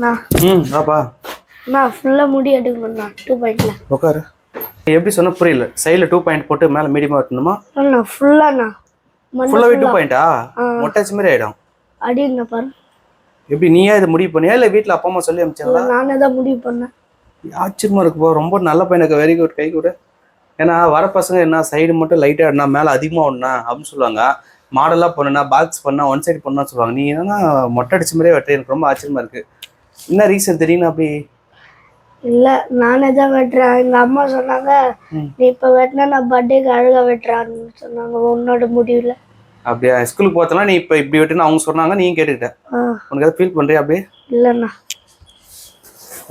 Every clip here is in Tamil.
ம் வாப்பா. நான் ஃபுல்லாக முடி எடுக்கணும்ண்ணா டூ பாயிண்ட்ல உட்காரு எப்படி சொன்ன புரியல. சைடில் டூ பாயிண்ட் போட்டு மேலே மீடியமாக வெட்டணுமா? அண்ணா ஃபுல்லாண்ணா ஃபுல்லாகவே டூ பாயிண்டா மொட்டாச்சு மாதிரி ஆகிடும் அடிங்க பாரு. எப்படி நீயே இதை முடிவு பண்ணியா? இல்லை வீட்டில் அப்பா அம்மா சொல்லி அமிச்சாங்களா? நானே தான் முடிவு பண்ணேன். ஆச்சரியமா இருக்குப்பா ரொம்ப நல்ல பையனுக்கு வெரி குட் கை கூட. ஏன்னா வர பசங்க என்ன சைடு மட்டும் லைட்டாக இடனா மேலே அதிகமாக அப்படின்னு சொல்லுவாங்க. மாடலாக பண்ணுனா பாக்ஸ் பண்ணா ஒன் சைடு பண்ணா சொல்லுவாங்க. நீ என்னன்னா மொட்டை அடிச்ச மாதிரியே வெட்ட எனக்கு ரொம்ப ஆச்சரியமா இருக்கு. என்ன ரீசன் திடீர்னு அப்படி? இல்லை நானே தான் வெட்டுறேன்? எங்கள் அம்மா சொன்னாங்க. நீ இப்போ வெட்டினா நான் பர்த்டேக்கு அழகாக வெட்டுறான்னு சொன்னாங்க உன்னோட முடிவில். அப்படியா? ஸ்கூலுக்கு போத்தலாம் நீ இப்போ இப்படி வெட்டுன்னு அவங்க சொன்னாங்க நீ கேட்டுக்கிட்ட. உனக்கு எதாவது ஃபீல் பண்ணுறியா அப்படியே இல்லைண்ணா.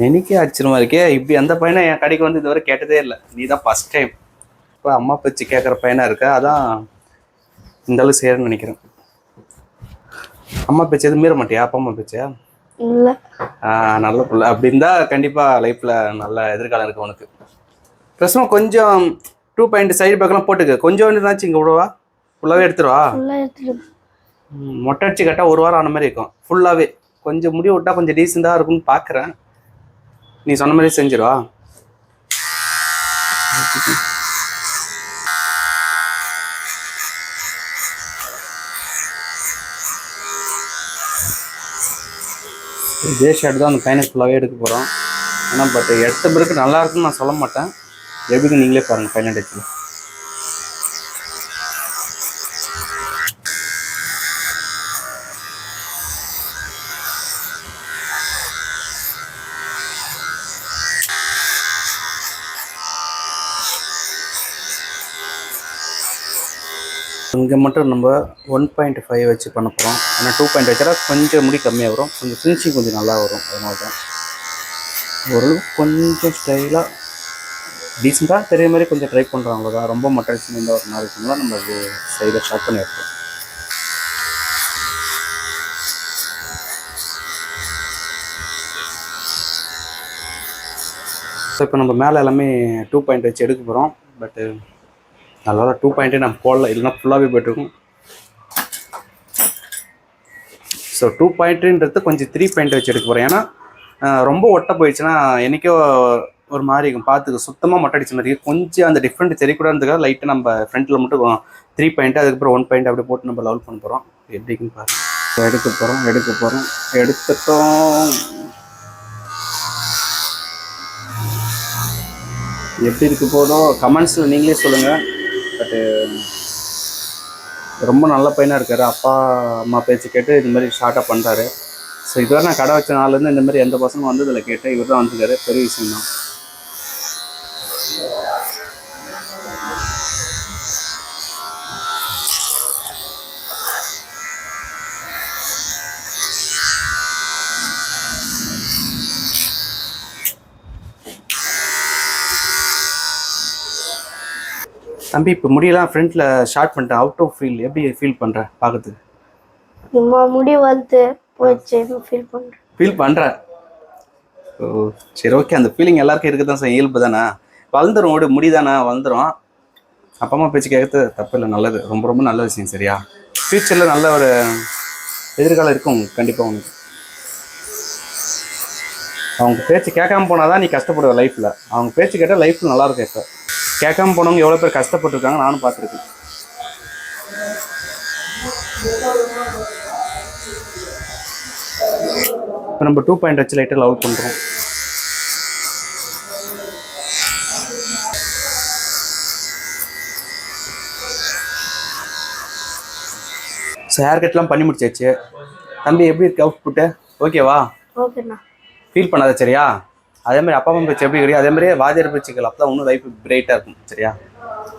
எனக்கே ஆச்சரியமா இருக்கே. இப்படி அந்த பையனை என் கடைக்கு வந்து இதுவரை கேட்டதே இல்லை. நீ தான் ஃபர்ஸ்ட் டைம் இப்போ அம்மா பேச்சு கேட்குற பையனா இருக்க அதான் இந்த அளவு செய்யறேன்னு நினைக்கிறேன். அம்மா பேச்சு எதுவும் மீற மாட்டியா? அப்பா அம்மா பேச்சா? இல்லை. நல்ல பிள்ளை. அப்படி இருந்தா கண்டிப்பா லைஃப்ல நல்ல எதிர்காலம் இருக்கு உனக்கு. பிரச்சனை கொஞ்சம் டூ பாயிண்ட் சைடு பேக்கெல்லாம் போட்டுக்க. கொஞ்சம் இருந்தாச்சு இங்க விடுவா? ஃபுல்லாவே எடுத்துருவா மொட்டை அடிச்சு கரெக்டாக ஒரு வாரம் ஆன மாதிரி இருக்கும். ஃபுல்லாவே கொஞ்சம் முடி விட்டா கொஞ்சம் டீசெண்டாக இருக்கும்னு பார்க்குறேன் நீ சொன்ன மாதிரி செஞ்சிருவா இதே ஷர்ட் தான் அந்த பையனுக்கு ஃபுல்லாகவே எடுக்க போகிறோம் ஆனால் பட் எடுத்த பிறகு நல்லா இருக்குன்னு நான் சொல்ல மாட்டேன். எப்படின்னு நீங்களே பாருங்கள் ஃபைனல் டச்சில் இங்கே மட்டும் நம்ம ஒன் பாயிண்ட் ஃபைவ் வச்சு பண்ண போகிறோம் ஏன்னா டூ பாயிண்ட் வச்சால் கொஞ்சம் முடி கம்மியாக வரும். கொஞ்சம் ஃபினிஷிங் கொஞ்சம் நல்லா வரும். அதனால தான் ஓரளவுக்கு கொஞ்சம் ஸ்டைலாக டீசெண்டாக தெரிய மாதிரி கொஞ்சம் ட்ரை பண்ணுறோம் அவ்வளோதான் ரொம்ப மட்டன் சின்ன ஒரு நாள் இருக்குங்களா நம்ம அது சைடாக ஸ்டார்ட் பண்ணி வைப்போம் ஸோ இப்போ நம்ம மேலே எல்லாமே டூ பாயிண்ட் வச்சு எடுக்க போகிறோம் பட்டு அதனால் டூ பாயிண்ட்டே நம்ம போடல இல்லைன்னா ஃபுல்லாகவே போயிட்டுருக்கும் ஸோ டூ பாயிண்ட்டுன்றது கொஞ்சம் த்ரீ பாயிண்ட் வச்சு எடுக்க போகிறேன் ஏன்னா ரொம்ப ஒட்ட போயிடுச்சுன்னா என்றைக்கோ ஒரு மாதிரி இருக்கும். பார்த்துக்க சுத்தமாக மொட்டை அடிச்ச மாதிரி கொஞ்சம் அந்த டிஃப்ரெண்ட் தெரியக்கூடாதுக்காக லைட்டாக நம்ம ஃப்ரண்ட்டில் மட்டும் த்ரீ பாயிண்ட் அதுக்கப்புறம் ஒன் பாயிண்ட் அப்படி போட்டு நம்ம லெவல் பண்ண போகிறோம் எப்படின்னு பாருங்கள் எடுக்க போகிறோம் எடுக்க போகிறோம் எடுத்துட்டோம். எப்படி இருக்கு போதோ கமெண்ட்ஸில் நீங்களே சொல்லுங்கள் பட்டு uh, ரொம்ப நல்ல பையனாக இருக்காரு. அப்பா அம்மா பேச்சு கேட்டு இந்த மாதிரி ஷார்ட்டாக பண்ணுறாரு ஸோ இதுவரை நான் கடை வச்ச நாள்லேருந்து இந்த மாதிரி எந்த பசங்களும் வந்ததில் கேட்டேன். கேட்டு இவர் தான் வந்துருக்காரு. பெரிய விஷயம் தான் தம்பி இப்போ முடியெல்லாம் ஃப்ரண்ட்டில் ஷார்ட் பண்ணிட்டேன். அவுட் ஆஃப் ஃபீல் எப்படி ஃபீல் பண்ணுற பார்க்கறதுக்கு சும்மா முடி வளர்த்து போயிடுச்சு ஃபீல் பண்ணுறேன் ஃபீல் பண்ணுறேன் ஓ சரி ஓகே அந்த ஃபீலிங் எல்லாருக்கும் இருக்குது தான் சார் இயல்பு தானே? வளர்ந்துரும் ஓடு முடிதானே? வளர்ந்துரும். அப்பா அம்மா பேச்சு கேட்கறது தப்பு இல்லை நல்லது. ரொம்ப ரொம்ப நல்ல விஷயம் சரியா? ஃப்யூச்சரில் நல்ல ஒரு எதிர்காலம் இருக்கும் கண்டிப்பாக உனக்கு. அவங்க பேச்சு கேட்காம போனால் தான் நீ கஷ்டப்படுவ லைஃப்பில் அவங்க பேச்சு கேட்டால் லைஃப்பில் நல்லா இருக்கும் இப்போ. கேட்காம போனவங்க எவ்வளோ பேர் கஷ்டப்பட்டுருக்காங்க நானும் பார்த்துருக்கேன். இப்போ நம்ம டூ பாயிண்ட் வச்சு லைட்டாக லவ் பண்ணுறோம் ஸோ ஹேர் கட்லாம் பண்ணி முடிச்சாச்சு. தம்பி எப்படி இருக்கு அவுட் புட்டு ஓகேவா ஓகேண்ணா ஃபீல் பண்ணாத சரியா? அதே மாதிரி அப்பா அம்மா பேச்சு எப்படி கிடையாது அதே மாதிரி வாத்தியார் பேச்சுக்கள் அப்போ தான் இன்னும் லைஃப் பிரைட்டாக இருக்கும் சரியா?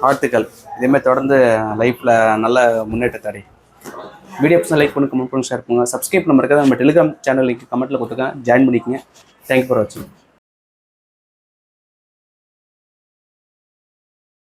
வாழ்த்துக்கள். இதேமாதிரி தொடர்ந்து லைஃப்பில் நல்ல முன்னேற்றத்தை அடையும் வீடியோ லைக் பண்ணுங்க கமெண்ட் பண்ணுங்க ஷேர் பண்ணுங்க. சப்ஸ்கிரைப் நம்பருக்கு நம்ம டெலிகிராம் சேனல் லிங்க் கமெண்ட்டில் கொடுத்துருக்கேன். ஜாயின் பண்ணிக்கோங்க. தேங்க்யூ ஃபார் வாட்சிங்